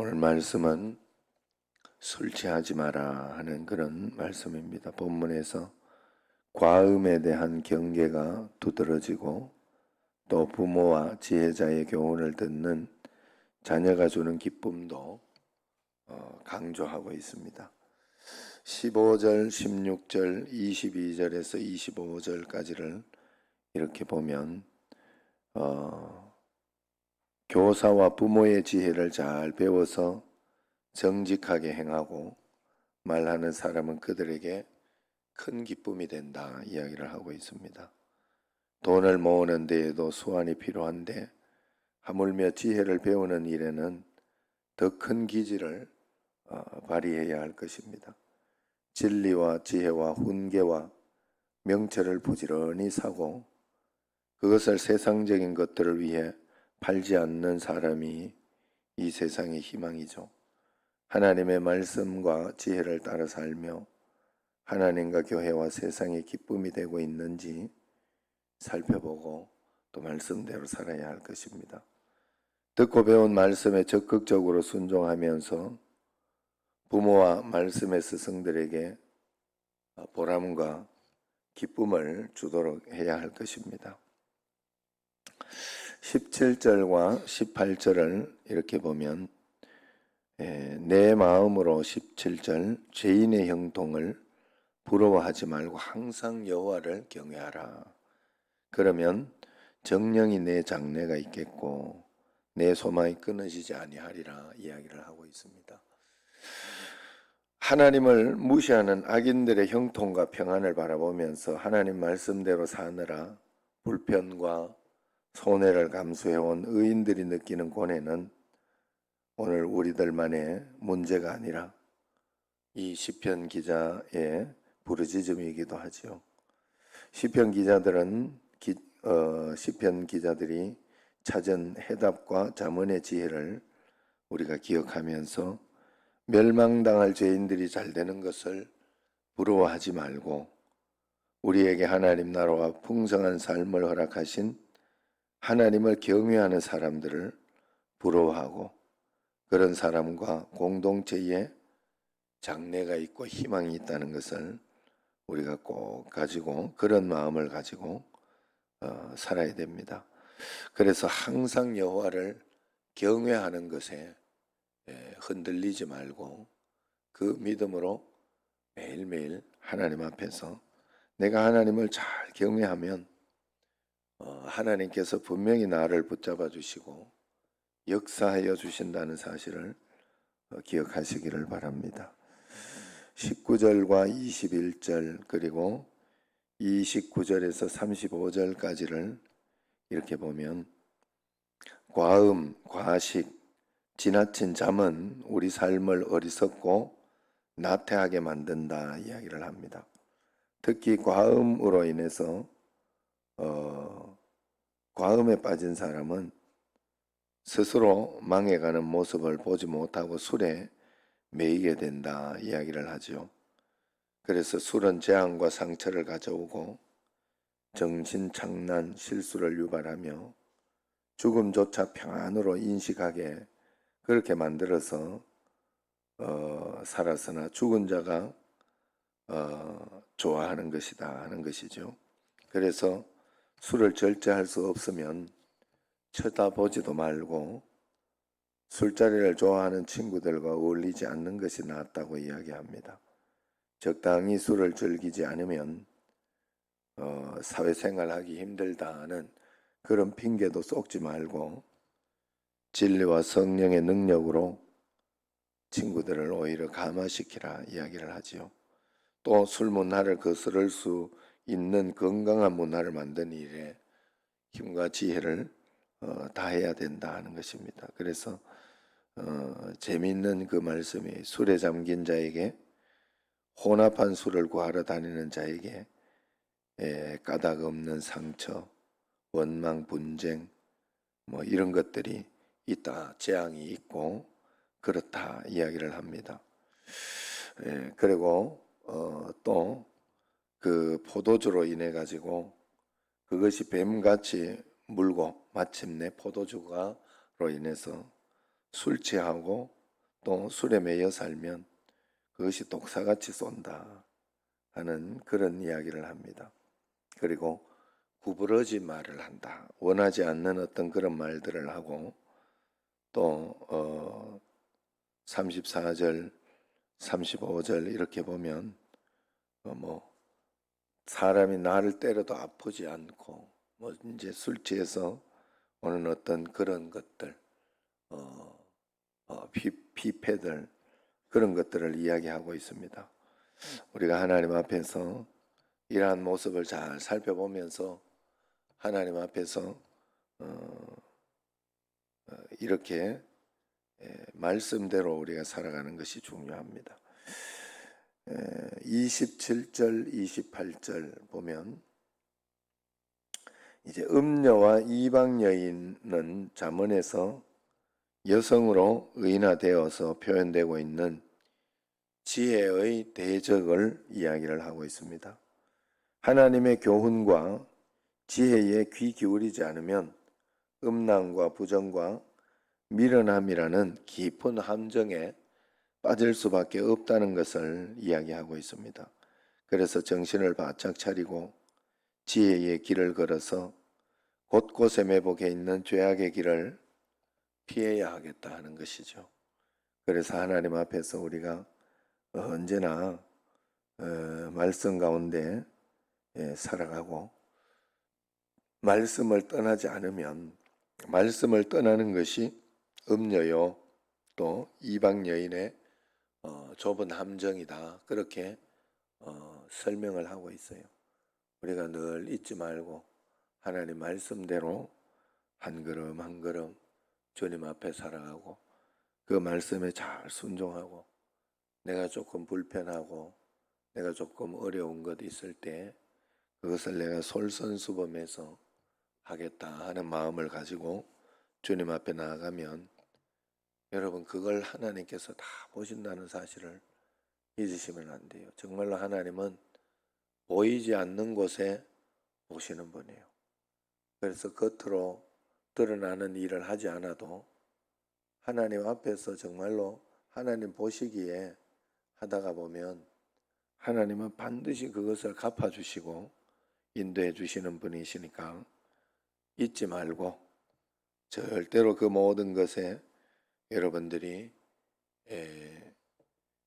오늘 말씀은 술 취하지 마라 하는 그런 말씀입니다. 본문에서 과음에 대한 경계가 두드러지고 또 부모와 지혜자의 교훈을 듣는 자녀가 주는 기쁨도 어, 강조하고 있습니다. 15절, 16절, 22절에서 25절까지를 이렇게 보면 어, 교사와 부모의 지혜를 잘 배워서 정직하게 행하고 말하는 사람은 그들에게 큰 기쁨이 된다 이야기를 하고 있습니다. 돈을 모으는 데에도 수완이 필요한데 하물며 지혜를 배우는 일에는 더 큰 기질을 어, 발휘해야 할 것입니다. 진리와 지혜와 훈계와 명철을 부지런히 사고 그것을 세상적인 것들을 위해 팔지 않는 사람이 이 세상의 희망이죠. 하나님의 말씀과 지혜를 따라 살며 하나님과 교회와 세상의 기쁨이 되고 있는지 살펴보고 또 말씀대로 살아야 할 것입니다. 듣고 배운 말씀에 적극적으로 순종하면서 부모와 말씀의 스승들에게 보람과 기쁨을 주도록 해야 할 것입니다. 17절과 18절을 이렇게 보면 에, 내 마음으로 17절 죄인의 형통을 부러워하지 말고 항상 여호와를 경외하라. 그러면 정령이 내 장래가 있겠고 내 소망이 끊어지지 아니하리라 이야기를 하고 있습니다. 하나님을 무시하는 악인들의 형통과 평안을 바라보면서 하나님 말씀대로 사느라 불편과 손해를 감수해온 의인들이 느끼는 고뇌는 오늘 우리들만의 문제가 아니라 이 시편 기자의 부르짖음이기도 하지요. 시편 기자들은 기, 어, 시편 기자들이 찾은 해답과 자문의 지혜를 우리가 기억하면서 멸망당할 죄인들이 잘 되는 것을 부러워하지 말고 우리에게 하나님 나라와 풍성한 삶을 허락하신 하나님을 경외하는 사람들을 부러워하고 그런 사람과 공동체에 장래가 있고 희망이 있다는 것을 우리가 꼭 가지고 그런 마음을 가지고 어, 살아야 됩니다. 그래서 항상 여호와를 경외하는 것에 예, 흔들리지 말고 그 믿음으로 매일매일 하나님 앞에서 내가 하나님을 잘 경외하면 어, 하나님께서 분명히 나를 붙잡아 주시고 역사하여 주신다는 사실을 어, 기억하시기를 바랍니다. 19절과 21절 그리고 29절에서 35절까지를 이렇게 보면 과음, 과식, 지나친 잠은 우리 삶을 어리석고 나태하게 만든다 이야기를 합니다. 특히 과음으로 인해서 어, 과음에 빠진 사람은 스스로 망해가는 모습을 보지 못하고 술에 매이게 된다 이야기를 하죠. 그래서 술은 재앙과 상처를 가져오고 정신 장난 실수를 유발하며 죽음조차 평안으로 인식하게 그렇게 만들어서 어, 살았으나 죽은 자가 어, 좋아하는 것이다 하는 것이죠. 그래서 술을 절제할 수 없으면 쳐다보지도 말고 술자리를 좋아하는 친구들과 어울리지 않는 것이 낫다고 이야기합니다. 적당히 술을 즐기지 않으면 어, 사회생활하기 힘들다는 그런 핑계도 쏟지 말고 진리와 성령의 능력으로 친구들을 오히려 감화시키라 이야기를 하지요. 또 술 문화를 거스를 수 있는 건강한 문화를 만드는 일에 힘과 지혜를 어, 다해야 된다 하는 것입니다. 그래서 어, 재미있는 그 말씀이 술에 잠긴 자에게 혼합한 술을 구하러 다니는 자에게 에, 까닭 없는 상처, 원망, 분쟁 뭐 이런 것들이 있다, 재앙이 있고 그렇다 이야기를 합니다. 에, 그리고 어, 또 그 포도주로 인해 가지고 그것이 뱀같이 물고 마침내 포도주가로 인해서 술 취하고 또 술에 매여 살면 그것이 독사같이 쏜다 하는 그런 이야기를 합니다. 그리고 구부러진 말을 한다. 원하지 않는 어떤 그런 말들을 하고 또 어, 34절, 35절 이렇게 보면 어, 뭐 사람이 나를 때려도 아프지 않고 뭐 이제 술 취해서 오는 어떤 그런 것들 어, 어, 비, 비패들 그런 것들을 이야기하고 있습니다. 우리가 하나님 앞에서 이러한 모습을 잘 살펴보면서 하나님 앞에서 어, 어, 이렇게 에, 말씀대로 우리가 살아가는 것이 중요합니다. 에, 27절, 28절 보면 이제 음녀와 이방 여인은 잠언에서 여성으로 의인화되어서 표현되고 있는 지혜의 대적을 이야기를 하고 있습니다. 하나님의 교훈과 지혜에 귀 기울이지 않으면 음란과 부정과 미련함이라는 깊은 함정에 빠질 수밖에 없다는 것을 이야기하고 있습니다. 그래서 정신을 바짝 차리고 지혜의 길을 걸어서 곳곳에 매복해 있는 죄악의 길을 피해야 하겠다 하는 것이죠. 그래서 하나님 앞에서 우리가 언제나 어, 말씀 가운데 예, 살아가고 말씀을 떠나지 않으면 말씀을 떠나는 것이 음녀요 또 이방 여인의 어, 좁은 함정이다 그렇게 어, 설명을 하고 있어요. 우리가 늘 잊지 말고 하나님 말씀대로 한 걸음 한 걸음 주님 앞에 살아가고 그 말씀에 잘 순종하고 내가 조금 불편하고 내가 조금 어려운 것 있을 때 그것을 내가 솔선수범해서 하겠다 하는 마음을 가지고 주님 앞에 나아가면 여러분 그걸 하나님께서 다 보신다는 사실을 잊으시면 안 돼요. 정말로 하나님은 보이지 않는 곳에 보시는 분이에요. 그래서 겉으로 드러나는 일을 하지 않아도 하나님 앞에서 정말로 하나님 보시기에 하다가 보면 하나님은 반드시 그것을 갚아주시고 인도해 주시는 분이시니까 잊지 말고 절대로 그 모든 것에 여러분들이 에,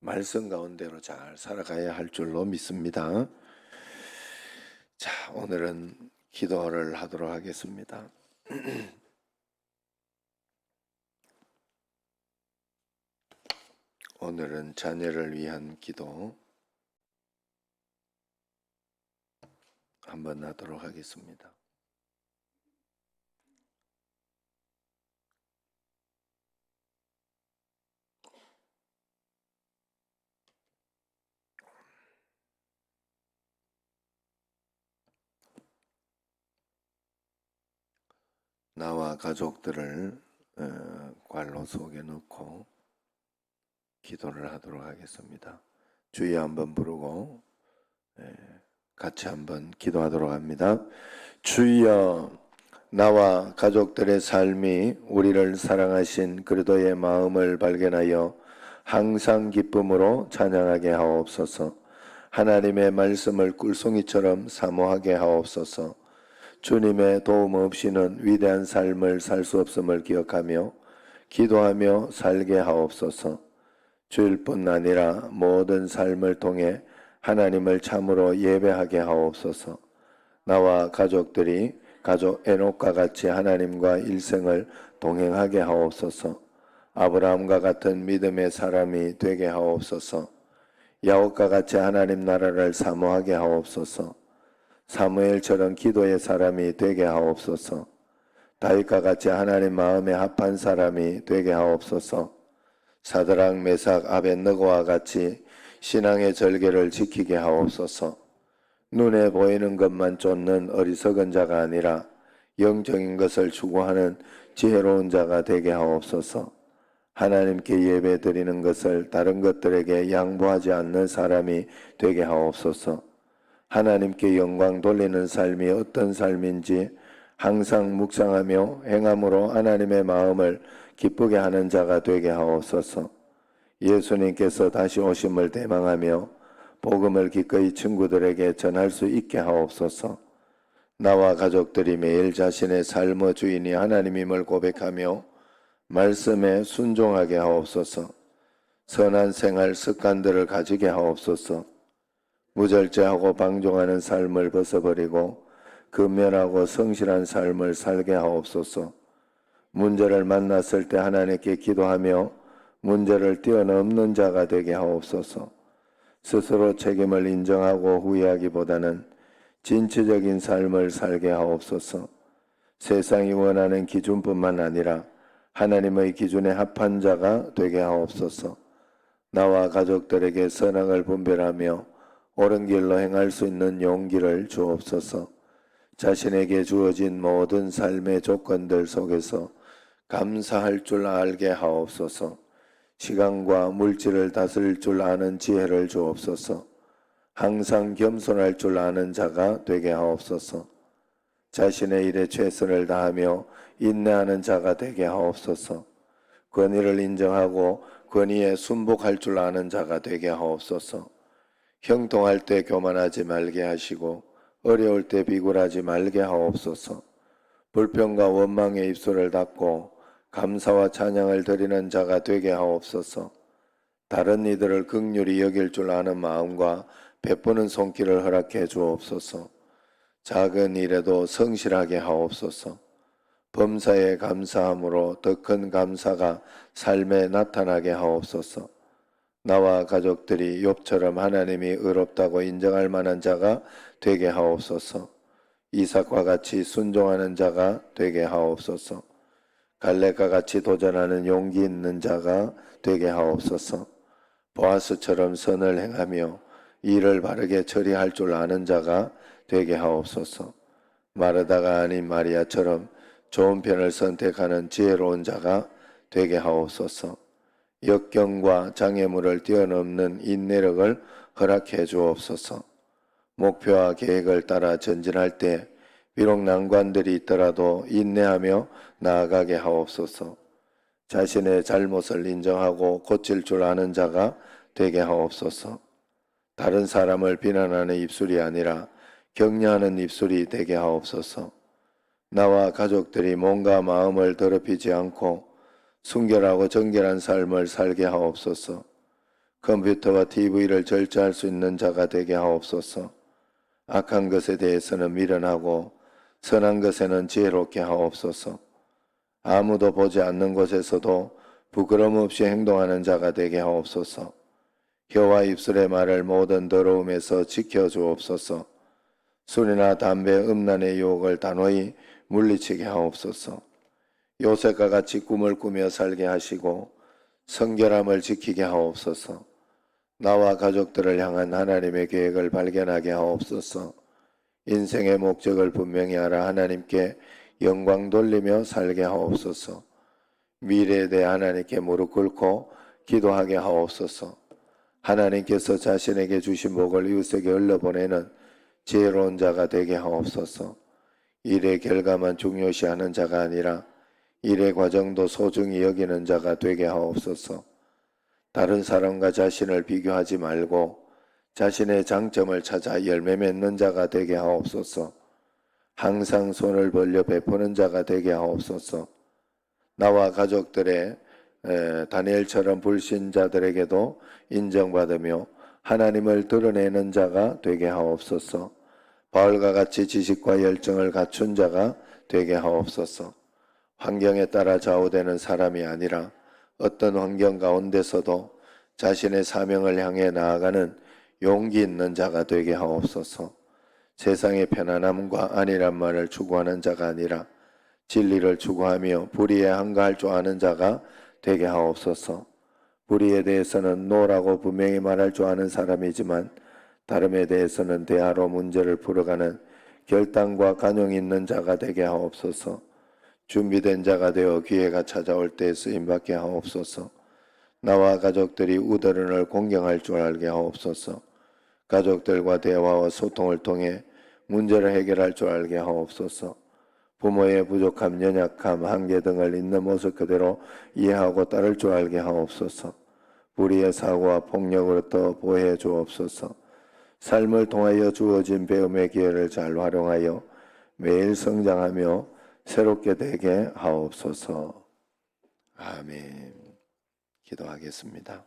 말씀 가운데로 잘 살아가야 할 줄로 믿습니다. 자, 오늘은 기도를 하도록 하겠습니다. 오늘은 자녀를 위한 기도 한번 하도록 하겠습니다. 가족들을 어, 관로 속에 넣고 기도를 하도록 하겠습니다. 주의 한번 부르고 예, 같이 한번 기도하도록 합니다. 주여 나와 가족들의 삶이 우리를 사랑하신 그리도의 마음을 발견하여 항상 기쁨으로 찬양하게 하옵소서. 하나님의 말씀을 꿀송이처럼 사모하게 하옵소서. 주님의 도움 없이는 위대한 삶을 살 수 없음을 기억하며 기도하며 살게 하옵소서. 주일 뿐 아니라 모든 삶을 통해 하나님을 참으로 예배하게 하옵소서. 나와 가족들이 가족 에녹과 같이 하나님과 일생을 동행하게 하옵소서. 아브라함과 같은 믿음의 사람이 되게 하옵소서. 야곱과 같이 하나님 나라를 사모하게 하옵소서. 사무엘처럼 기도의 사람이 되게 하옵소서. 다윗과 같이 하나님 마음에 합한 사람이 되게 하옵소서. 사드랑 메삭 아벤느고와 같이 신앙의 절개를 지키게 하옵소서. 눈에 보이는 것만 쫓는 어리석은 자가 아니라 영적인 것을 추구하는 지혜로운 자가 되게 하옵소서. 하나님께 예배 드리는 것을 다른 것들에게 양보하지 않는 사람이 되게 하옵소서. 하나님께 영광 돌리는 삶이 어떤 삶인지 항상 묵상하며 행함으로 하나님의 마음을 기쁘게 하는 자가 되게 하옵소서. 예수님께서 다시 오심을 대망하며 복음을 기꺼이 친구들에게 전할 수 있게 하옵소서. 나와 가족들이 매일 자신의 삶의 주인이 하나님임을 고백하며 말씀에 순종하게 하옵소서. 선한 생활 습관들을 가지게 하옵소서. 무절제하고 방종하는 삶을 벗어버리고 근면하고 성실한 삶을 살게 하옵소서. 문제를 만났을 때 하나님께 기도하며 문제를 뛰어넘는 자가 되게 하옵소서. 스스로 책임을 인정하고 후회하기보다는 진취적인 삶을 살게 하옵소서. 세상이 원하는 기준뿐만 아니라 하나님의 기준에 합한 자가 되게 하옵소서. 나와 가족들에게 선악을 분별하며 옳은 길로 행할 수 있는 용기를 주옵소서. 자신에게 주어진 모든 삶의 조건들 속에서 감사할 줄 알게 하옵소서. 시간과 물질을 다스릴 줄 아는 지혜를 주옵소서. 항상 겸손할 줄 아는 자가 되게 하옵소서. 자신의 일에 최선을 다하며 인내하는 자가 되게 하옵소서. 권위를 인정하고 권위에 순복할 줄 아는 자가 되게 하옵소서. 형통할 때 교만하지 말게 하시고 어려울 때 비굴하지 말게 하옵소서. 불평과 원망의 입술을 닫고 감사와 찬양을 드리는 자가 되게 하옵소서. 다른 이들을 극률이 여길 줄 아는 마음과 베푸는 손길을 허락해 주옵소서. 작은 일에도 성실하게 하옵소서. 범사에 감사함으로 더 큰 감사가 삶에 나타나게 하옵소서. 나와 가족들이 욥처럼 하나님이 의롭다고 인정할 만한 자가 되게 하옵소서. 이삭과 같이 순종하는 자가 되게 하옵소서. 갈렙과 같이 도전하는 용기 있는 자가 되게 하옵소서. 보아스처럼 선을 행하며 일을 바르게 처리할 줄 아는 자가 되게 하옵소서. 마르다가 아닌 마리아처럼 좋은 편을 선택하는 지혜로운 자가 되게 하옵소서. 역경과 장애물을 뛰어넘는 인내력을 허락해 주옵소서. 목표와 계획을 따라 전진할 때 비록 난관들이 있더라도 인내하며 나아가게 하옵소서. 자신의 잘못을 인정하고 고칠 줄 아는 자가 되게 하옵소서. 다른 사람을 비난하는 입술이 아니라 격려하는 입술이 되게 하옵소서. 나와 가족들이 몸과 마음을 더럽히지 않고 순결하고 정결한 삶을 살게 하옵소서. 컴퓨터와 TV를 절제할 수 있는 자가 되게 하옵소서. 악한 것에 대해서는 미련하고 선한 것에는 지혜롭게 하옵소서. 아무도 보지 않는 곳에서도 부끄럼 없이 행동하는 자가 되게 하옵소서. 혀와 입술의 말을 모든 더러움에서 지켜 주옵소서. 술이나 담배, 음란의 유혹을 단호히 물리치게 하옵소서. 요셉과 같이 꿈을 꾸며 살게 하시고 성결함을 지키게 하옵소서. 나와 가족들을 향한 하나님의 계획을 발견하게 하옵소서. 인생의 목적을 분명히 알아 하나님께 영광 돌리며 살게 하옵소서. 미래에 대해 하나님께 무릎 꿇고 기도하게 하옵소서. 하나님께서 자신에게 주신 복을 이웃에게 흘려보내는 지혜로운 자가 되게 하옵소서. 일의 결과만 중요시하는 자가 아니라 일의 과정도 소중히 여기는 자가 되게 하옵소서. 다른 사람과 자신을 비교하지 말고 자신의 장점을 찾아 열매 맺는 자가 되게 하옵소서. 항상 손을 벌려 베푸는 자가 되게 하옵소서. 나와 가족들의 에, 다니엘처럼 불신자들에게도 인정받으며 하나님을 드러내는 자가 되게 하옵소서. 바울과 같이 지식과 열정을 갖춘 자가 되게 하옵소서. 환경에 따라 좌우되는 사람이 아니라 어떤 환경 가운데서도 자신의 사명을 향해 나아가는 용기 있는 자가 되게 하옵소서. 세상의 편안함과 안일한 말을 추구하는 자가 아니라 진리를 추구하며 불의에 한가할 줄 아는 자가 되게 하옵소서. 불의에 대해서는 노라고 분명히 말할 줄 아는 사람이지만 다름에 대해서는 대화로 문제를 풀어가는 결단과 간용 있는 자가 되게 하옵소서. 준비된 자가 되어 기회가 찾아올 때 쓰임받게 하옵소서. 나와 가족들이 우더른을 공경할 줄 알게 하옵소서. 가족들과 대화와 소통을 통해 문제를 해결할 줄 알게 하옵소서. 부모의 부족함, 연약함, 한계 등을 있는 모습 그대로 이해하고 따를 줄 알게 하옵소서. 우리의 사고와 폭력으로부터 보호해 주옵소서. 삶을 통하여 주어진 배움의 기회를 잘 활용하여 매일 성장하며 새롭게 되게 하옵소서. 아멘. 기도하겠습니다.